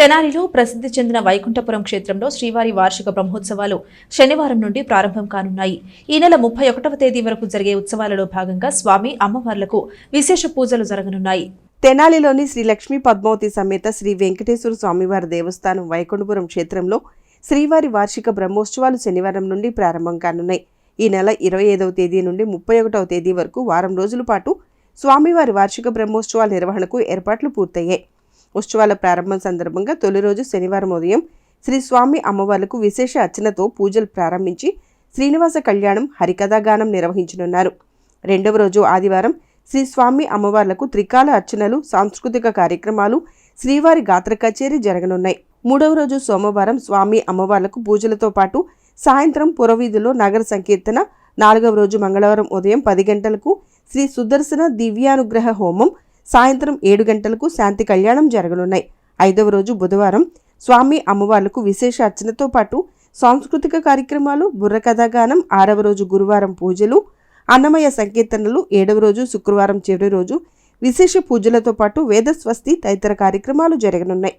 తెనాలిలో ప్రసిద్ధి చెందిన వైకుంఠపురం క్షేత్రంలో శ్రీవారి వార్షిక బ్రహ్మోత్సవాలు శనివారం నుండి ప్రారంభం కానున్నాయి. ఈ నెల ముప్పై ఒకటవ తేదీ వరకు జరిగే ఉత్సవాలలో భాగంగా స్వామి అమ్మవార్లకు విశేష పూజలు జరగనున్నాయి. తెనాలిలోని శ్రీ లక్ష్మీ పద్మావతి సమేత శ్రీ వెంకటేశ్వర స్వామివారి దేవస్థానం వైకుంఠపురం క్షేత్రంలో శ్రీవారి వార్షిక బ్రహ్మోత్సవాలు శనివారం నుండి ప్రారంభం కానున్నాయి. ఈ నెల ఇరవై ఐదవ తేదీ నుండి ముప్పై ఒకటవ తేదీ వరకు వారం రోజుల పాటు స్వామివారి వార్షిక బ్రహ్మోత్సవాల నిర్వహణకు ఏర్పాట్లు పూర్తయ్యాయి. ఉత్సవాల ప్రారంభం సందర్భంగా తొలి రోజు శనివారం ఉదయం శ్రీ స్వామి అమ్మవార్లకు విశేష అర్చనతో పూజలు ప్రారంభించి శ్రీనివాస కళ్యాణం హరికథాగానం నిర్వహించనున్నారు. రెండవ రోజు ఆదివారం శ్రీ స్వామి అమ్మవార్లకు త్రికాల అర్చనలు సాంస్కృతిక కార్యక్రమాలు శ్రీవారి గాత్ర కచేరీ జరగనున్నాయి. మూడవ రోజు సోమవారం స్వామి అమ్మవార్లకు పూజలతో పాటు సాయంత్రం పురవీధిలో నగర సంకీర్తన నాలుగవ రోజు మంగళవారం ఉదయం పది గంటలకు శ్రీ సుదర్శన దివ్యానుగ్రహ హోమం సాయంత్రం ఏడు గంటలకు శాంతి కళ్యాణం జరగనున్నాయి. ఐదవ రోజు బుధవారం స్వామి అమ్మవార్లకు విశేష అర్చనతో పాటు సాంస్కృతిక కార్యక్రమాలు బుర్రకథాగానం ఆరవ రోజు గురువారం పూజలు అన్నమయ్య సంకీర్తనలు ఏడవ రోజు శుక్రవారం చివరి రోజు విశేష పూజలతో పాటు వేద స్వస్తి తదితర కార్యక్రమాలు జరగనున్నాయి.